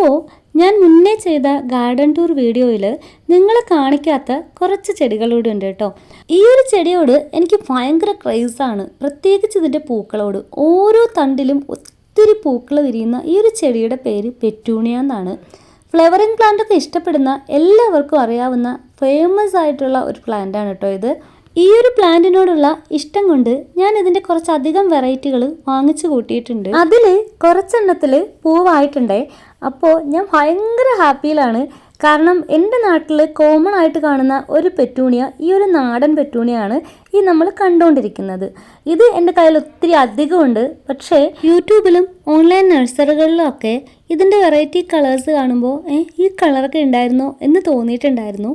അപ്പോൾ ഞാൻ മുന്നേ ചെയ്ത ഗാർഡൻ ടൂർ വീഡിയോയിൽ നിങ്ങൾ കാണിക്കാത്ത കുറച്ച് ചെടികളോട് ഉണ്ട് കേട്ടോ. ഈ ഒരു ചെടിയോട് എനിക്ക് ഭയങ്കര ക്രൈസാണ് പ്രത്യേകിച്ച് ഇതിന്റെ പൂക്കളോട്. ഓരോ തണ്ടിലും ഒത്തിരി പൂക്കൾ വിരിയുന്ന ഈ ഒരു ചെടിയുടെ പേര് പെറ്റൂണിയ എന്നാണ്. ഫ്ലവറിങ് പ്ലാന്റ് ഒക്കെ ഇഷ്ടപ്പെടുന്ന എല്ലാവർക്കും അറിയാവുന്ന ഫേമസ് ആയിട്ടുള്ള ഒരു പ്ലാന്റ് ആണ് കേട്ടോ ഇത്. ഈ ഒരു പ്ലാന്റിനോടുള്ള ഇഷ്ടം കൊണ്ട് ഞാൻ ഇതിന്റെ കുറച്ചധികം വെറൈറ്റികൾ വാങ്ങിച്ചു കൂട്ടിയിട്ടുണ്ട്. അതിൽ കുറച്ചെണ്ണത്തിൽ പൂവായിട്ടുണ്ടേ. അപ്പോൾ ഞാൻ ഭയങ്കര ഹാപ്പിയിലാണ്. കാരണം എന്റെ നാട്ടിൽ കോമൺ ആയിട്ട് കാണുന്ന ഒരു പെറ്റൂണിയ ഈ ഒരു നാടൻ പെറ്റൂണിയാണ് ഈ നമ്മൾ കണ്ടുകൊണ്ടിരിക്കുന്നത് ഇത് എന്റെ കയ്യിൽ ഒത്തിരി അധികമുണ്ട്. പക്ഷേ യൂട്യൂബിലും ഓൺലൈൻ നഴ്സറികളിലും ഒക്കെ ഇതിന്റെ വെറൈറ്റി കളേഴ്സ് കാണുമ്പോൾ ഈ കളറൊക്കെ ഉണ്ടായിരുന്നോ? എന്ന് തോന്നിയിട്ടുണ്ടായിരുന്നു.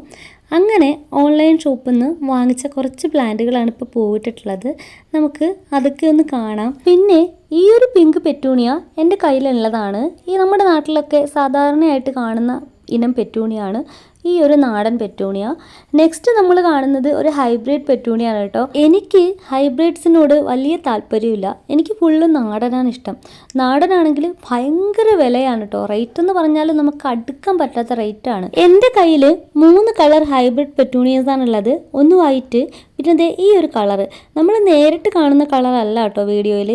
അങ്ങനെ ഓൺലൈൻ ഷോപ്പിൽ നിന്ന് വാങ്ങിച്ച കുറച്ച് പ്ലാന്റുകളാണ് ഇപ്പോൾ പോയിട്ടുള്ളത് നമുക്ക് അതൊക്കെ ഒന്ന് കാണാം. പിന്നെ ഈ ഒരു പിങ്ക് പെറ്റൂണിയ എന്റെ കയ്യിലുള്ളതാണ്. ഈ നമ്മുടെ നാട്ടിലൊക്കെ സാധാരണയായിട്ട് കാണുന്ന ഇനം പെറ്റൂണിയാണ്. ഈ ഒരു നാടൻ പെറ്റൂണിയ. നെക്സ്റ്റ് നമ്മൾ കാണുന്നത് ഒരു ഹൈബ്രിഡ് പെറ്റൂണിയാണ് കേട്ടോ. എനിക്ക് ഹൈബ്രിഡ്സിനോട് വലിയ താല്പര്യമില്ല. എനിക്ക് ഫുള്ള് നാടനാണ് ഇഷ്ടം. നാടനാണെങ്കിൽ ഭയങ്കര വിലയാണ് കേട്ടോ. റേറ്റ് എന്ന് പറഞ്ഞാൽ നമുക്ക് അടുക്കാൻ പറ്റാത്ത റേറ്റാണ് എന്റെ കയ്യിൽ മൂന്ന് കളർ ഹൈബ്രിഡ് പെറ്റൂണിയസ് ആണുള്ളത് ഒന്ന് വൈറ്റ് പിന്നെ ദേ ഈ ഒരു കളർ നമ്മൾ നേരിട്ട് കാണുന്ന കളറല്ല കേട്ടോ വീഡിയോയിൽ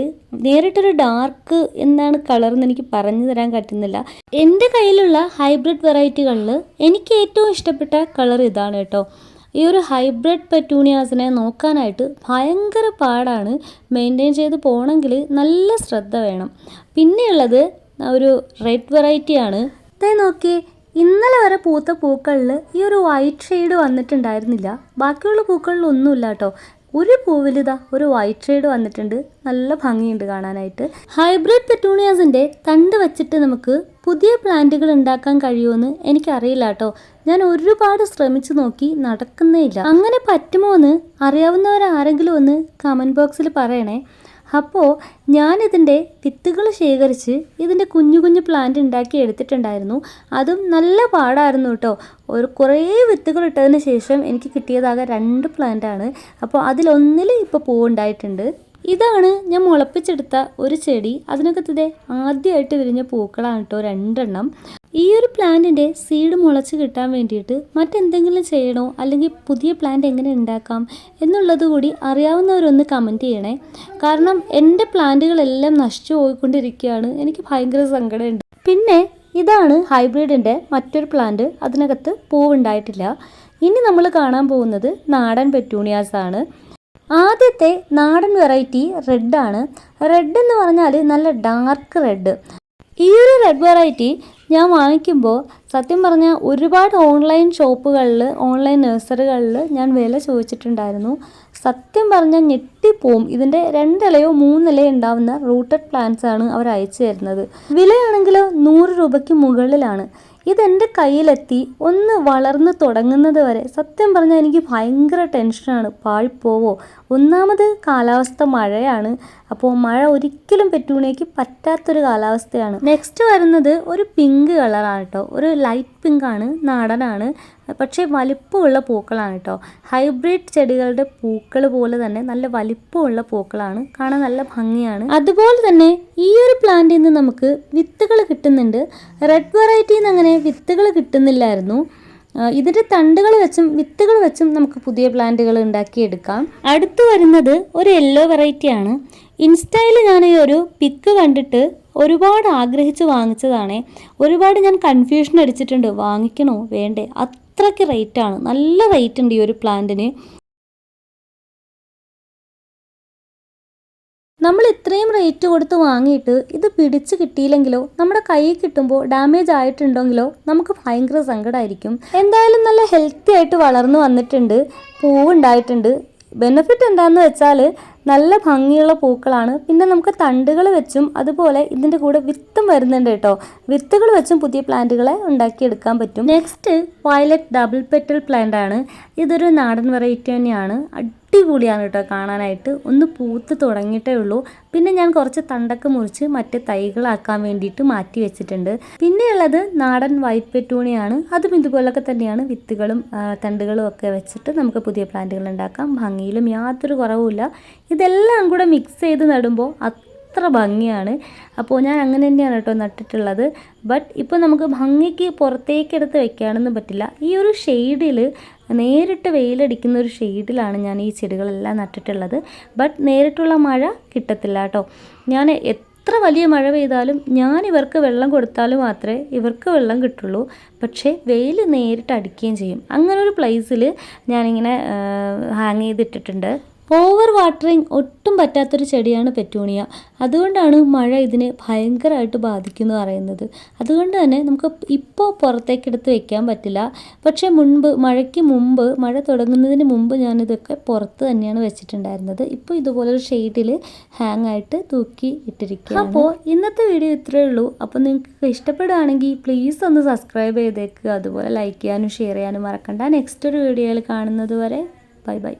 നേരിട്ടൊരു ഡാർക്ക് എന്താണ് കളർ എന്ന് എനിക്ക് പറഞ്ഞു തരാൻ പറ്റുന്നില്ല. എന്റെ കയ്യിലുള്ള ഹൈബ്രിഡ് വെറൈറ്റികളിൽ എനിക്ക് ഏറ്റവും ഇഷ്ടപ്പെട്ട കളർ ഇതാണ് കേട്ടോ. ഈ ഒരു ഹൈബ്രിഡ് പെറ്റൂണിയാസിനെ നോക്കാനായിട്ട് ഭയങ്കര പാടാണ് മെയിന്റെയിൻ ചെയ്ത് പോകണമെങ്കിൽ നല്ല ശ്രദ്ധ വേണം. പിന്നെയുള്ളത് ഒരു റെഡ് വെറൈറ്റിയാണ് ദേ നോക്കി ഇന്നലെ വരെ പൂത്ത പൂക്കളിൽ ഈ ഒരു വൈറ്റ് ഷെയ്ഡ് വന്നിട്ടുണ്ടായിരുന്നില്ല. ബാക്കിയുള്ള പൂക്കളിൽ ഒന്നുമില്ല കേട്ടോ. ഒരു പൂവിലിതാ ഒരു വൈറ്റ് ഷെയ്ഡ് വന്നിട്ടുണ്ട്. നല്ല ഭംഗിയുണ്ട് കാണാനായിട്ട്. ഹൈബ്രിഡ് പെറ്റൂണിയാസിന്റെ തണ്ട് വച്ചിട്ട് നമുക്ക് പുതിയ പ്ലാന്റുകൾ ഉണ്ടാക്കാൻ കഴിയുമെന്ന് എനിക്കറിയില്ല കേട്ടോ. ഞാൻ ഒരുപാട് ശ്രമിച്ചു നോക്കി നടക്കുന്നേ ഇല്ല. അങ്ങനെ പറ്റുമോ എന്ന് അറിയാവുന്നവരാരെങ്കിലും ഒന്ന് കമന്റ് ബോക്സിൽ പറയണേ. അപ്പോൾ ഞാനിതിന്റെ വിത്തുകൾ ശേഖരിച്ച് ഇതിന്റെ കുഞ്ഞു കുഞ്ഞു പ്ലാന്റ് ഉണ്ടാക്കി എടുത്തിട്ടുണ്ടായിരുന്നു. അതും നല്ല പാടായിരുന്നു കേട്ടോ. ഒരു കുറേ വിത്തുകൾ ഇട്ടതിന് ശേഷം എനിക്ക് കിട്ടിയതാകെ രണ്ട് പ്ലാന്റാണ് അപ്പോൾ അതിലൊന്നിൽ ഇപ്പോൾ പൂവുണ്ടായിട്ടുണ്ട് ഇതാണ് ഞാൻ മുളപ്പിച്ചെടുത്ത ഒരു ചെടി. അതിനകത്തത് ആദ്യമായിട്ട് വിരിഞ്ഞ പൂക്കളാണ് കേട്ടോ രണ്ടെണ്ണം. ഈ ഒരു പ്ലാന്റിന്റെ സീഡ് മുളച്ച് കിട്ടാൻ വേണ്ടിയിട്ട് മറ്റെന്തെങ്കിലും ചെയ്യണോ? അല്ലെങ്കിൽ പുതിയ പ്ലാന്റ് എങ്ങനെ ഉണ്ടാക്കാം എന്നുള്ളത് കൂടി അറിയാവുന്നവരൊന്ന് കമന്റ് ചെയ്യണേ. കാരണം എന്റെ പ്ലാന്റുകളെല്ലാം നശിച്ചു പോയിക്കൊണ്ടിരിക്കുകയാണ്. എനിക്ക് ഭയങ്കര സങ്കടമുണ്ട്. പിന്നെ ഇതാണ് ഹൈബ്രിഡിന്റെ മറ്റൊരു പ്ലാന്റ് അതിനകത്ത് പൂവുണ്ടായിട്ടില്ല. ഇനി നമ്മൾ കാണാൻ പോകുന്നത് നാടൻ പെറ്റൂണിയാസ് ആണ്. ആദ്യത്തെ നാടൻ വെറൈറ്റി റെഡാണ് റെഡ് എന്ന് പറഞ്ഞാൽ നല്ല ഡാർക്ക് റെഡ് ഈ ഒരു റെഡ് വെറൈറ്റി ഞാൻ വാങ്ങിക്കുമ്പോൾ സത്യം പറഞ്ഞാൽ ഒരുപാട് ഓൺലൈൻ ഷോപ്പുകളിൽ ഓൺലൈൻ നഴ്സറികളിൽ ഞാൻ വില ചോദിച്ചിട്ടുണ്ടായിരുന്നു. സത്യം പറഞ്ഞാൽ ഞെട്ടിപ്പോവും. ഇതിന്റെ രണ്ടിലയോ മൂന്നിലയോ ഉണ്ടാവുന്ന റൂട്ടഡ് പ്ലാന്റ്സ് ആണ് അവർ അയച്ചു തരുന്നത്. വിലയാണെങ്കിലോ നൂറ് രൂപയ്ക്ക് മുകളിലാണ്. ഇതെന്റെ കയ്യിലെത്തി ഒന്ന് വളർന്ന് തുടങ്ങുന്നത് വരെ. സത്യം പറഞ്ഞാൽ എനിക്ക് ഭയങ്കര ടെൻഷനാണ്. പാഴ്പോവോ ഒന്നാമത് കാലാവസ്ഥ മഴയാണ്. അപ്പോൾ മഴ ഒരിക്കലും പെറ്റൂണിയയ്ക്ക് പറ്റാത്തൊരു കാലാവസ്ഥയാണ്. നെക്സ്റ്റ് വരുന്നത് ഒരു പിങ്ക് കളറാണ് കേട്ടോ. ഒരു ലൈറ്റ് പിങ്ക് ആണ് നാടനാണ്. പക്ഷേ വലിപ്പമുള്ള പൂക്കളാണ് കേട്ടോ. ഹൈബ്രിഡ് ചെടികളുടെ പൂക്കൾ പോലെ തന്നെ നല്ല വലിപ്പമുള്ള പൂക്കളാണ്. കാണാൻ നല്ല ഭംഗിയാണ്. അതുപോലെ തന്നെ ഈ ഒരു പ്ലാന്റിൽ നിന്ന് നമുക്ക് വിത്തുകൾ കിട്ടുന്നുണ്ട്. റെഡ് വെറൈറ്റിയിൽ നിന്ന് അങ്ങനെ വിത്തുകൾ കിട്ടുന്നില്ലായിരുന്നു. ഇതിന്റെ തണ്ടുകൾ വെച്ചും വിത്തുകൾ വെച്ചും നമുക്ക് പുതിയ പ്ലാന്റുകൾ ഉണ്ടാക്കിയെടുക്കാം. അടുത്ത് വരുന്നത് ഒരു യെല്ലോ വെറൈറ്റിയാണ് ഇൻസ്റ്റയിൽ ഞാൻ ഒരു പിക്ക് കണ്ടിട്ട് ഒരുപാട് ആഗ്രഹിച്ച് വാങ്ങിച്ചതാണ്. ഒരുപാട് ഞാൻ കൺഫ്യൂഷൻ അടിച്ചിട്ടുണ്ട്. വാങ്ങിക്കണോ? വേണ്ടേ? അത്രയ്ക്ക് റേറ്റാണ് നല്ല റേറ്റ് ഉണ്ട് ഈ ഒരു പ്ലാന്റിന് നമ്മൾ ഇത്രയും റേറ്റ് കൊടുത്ത് വാങ്ങിയിട്ട് ഇത് പിടിച്ച് കിട്ടിയില്ലെങ്കിലോ നമ്മുടെ കയ്യിൽ കിട്ടുമ്പോൾ ഡാമേജ് ആയിട്ടുണ്ടെങ്കിലോ നമുക്ക് ഭയങ്കര സങ്കടമായിരിക്കും എന്തായാലും നല്ല ഹെൽത്തി ആയിട്ട് വളർന്നു വന്നിട്ടുണ്ട്. പൂവുണ്ടായിട്ടുണ്ട്. ബെനിഫിറ്റ് എന്താണെന്ന് വെച്ചാൽ നല്ല ഭംഗിയുള്ള പൂക്കളാണ്. പിന്നെ നമുക്ക് തണ്ടുകൾ വെച്ചും അതുപോലെ ഇതിന്റെ കൂടെ വിത്തും വരുന്നുണ്ട് കേട്ടോ. വിത്തുകൾ വെച്ചും പുതിയ പ്ലാന്റുകളെ ഉണ്ടാക്കിയെടുക്കാൻ പറ്റും. Next violet double petal plant ആണ്. ഇതൊരു നാടൻ വെറൈറ്റി തന്നെയാണ്. അടിപൊളിയാണ് കേട്ടോ കാണാനായിട്ട്. ഒന്ന് പൂത്ത് തുടങ്ങിയിട്ടേ ഉള്ളൂ. പിന്നെ ഞാൻ കുറച്ച് തണ്ടൊക്കെ മുറിച്ച് മറ്റ് തൈകളാക്കാൻ വേണ്ടിയിട്ട് മാറ്റി വെച്ചിട്ടുണ്ട്. പിന്നെയുള്ളത് നാടൻ വൈറ്റ് പെറ്റൂണിയാണ്. അതും ഇതുപോലൊക്കെ തന്നെയാണ്. വിത്തുകളും തണ്ടുകളും ഒക്കെ വെച്ചിട്ട് നമുക്ക് പുതിയ പ്ലാന്റുകൾ ഉണ്ടാക്കാം. ഭംഗിയിലും യാതൊരു കുറവുമില്ല. ഇതെല്ലാം കൂടെ മിക്സ് ചെയ്ത് നടുമ്പോൾ അത്ര ഭംഗിയാണ്. അപ്പോൾ ഞാൻ അങ്ങനെ തന്നെയാണ് കേട്ടോ നട്ടിട്ടുള്ളത്. ബട്ട് ഇപ്പോൾ നമുക്ക് ഭംഗിക്ക് പുറത്തേക്കെടുത്ത് വെക്കാനൊന്നും പറ്റില്ല. ഈ ഒരു ഷെയ്ഡിൽ നേരിട്ട് വെയിലടിക്കുന്ന ഒരു ഷെയ്ഡിലാണ് ഞാൻ ഈ ചെടികളെല്ലാം നട്ടിട്ടുള്ളത്. ബട്ട് നേരിട്ടുള്ള മഴ കിട്ടത്തില്ല കേട്ടോ. ഞാൻ എത്ര വലിയ മഴ പെയ്താലും ഞാൻ ഇവർക്ക് വെള്ളം കൊടുത്താലും മാത്രമേ ഇവർക്ക് വെള്ളം കിട്ടുള്ളൂ. പക്ഷേ വെയിൽ നേരിട്ട് അടിക്കുകയും ചെയ്യും. അങ്ങനെ ഒരു പ്ലേസിൽ ഞാനിങ്ങനെ ഹാങ് ചെയ്തിട്ടിട്ടുണ്ട്. ഓവർ വാട്ടറിങ് ഒട്ടും പറ്റാത്തൊരു ചെടിയാണ് പെറ്റൂണിയ. അതുകൊണ്ടാണ് മഴ ഇതിനെ ഭയങ്കരമായിട്ട് ബാധിക്കുന്നു പറയുന്നത്. അതുകൊണ്ട് തന്നെ നമുക്ക് ഇപ്പോൾ പുറത്തേക്ക് എടുത്ത് വെക്കാൻ പറ്റില്ല. പക്ഷേ മുൻപ് മഴയ്ക്ക് മുമ്പ് മഴ തുടങ്ങുന്നതിന് മുമ്പ് ഞാനിതൊക്കെ പുറത്ത് തന്നെയാണ് വെച്ചിട്ടുണ്ടായിരുന്നത്. ഇപ്പോൾ ഇതുപോലൊരു ഷെയ്ഡിൽ ഹാങ് ആയിട്ട് തൂക്കി ഇട്ടിരിക്കുക അപ്പോൾ ഇന്നത്തെ വീഡിയോ ഇത്രയേ ഉള്ളൂ. അപ്പോൾ നിങ്ങൾക്ക് ഇഷ്ടപ്പെടുകയാണെങ്കിൽ പ്ലീസ് ഒന്ന് സബ്സ്ക്രൈബ് ചെയ്തേക്കുക അതുപോലെ ലൈക്ക് ചെയ്യാനും ഷെയർ ചെയ്യാനും മറക്കണ്ട. നെക്സ്റ്റ് ഒരു വീഡിയോയിൽ കാണുന്നത് വരെ ബൈ ബൈ.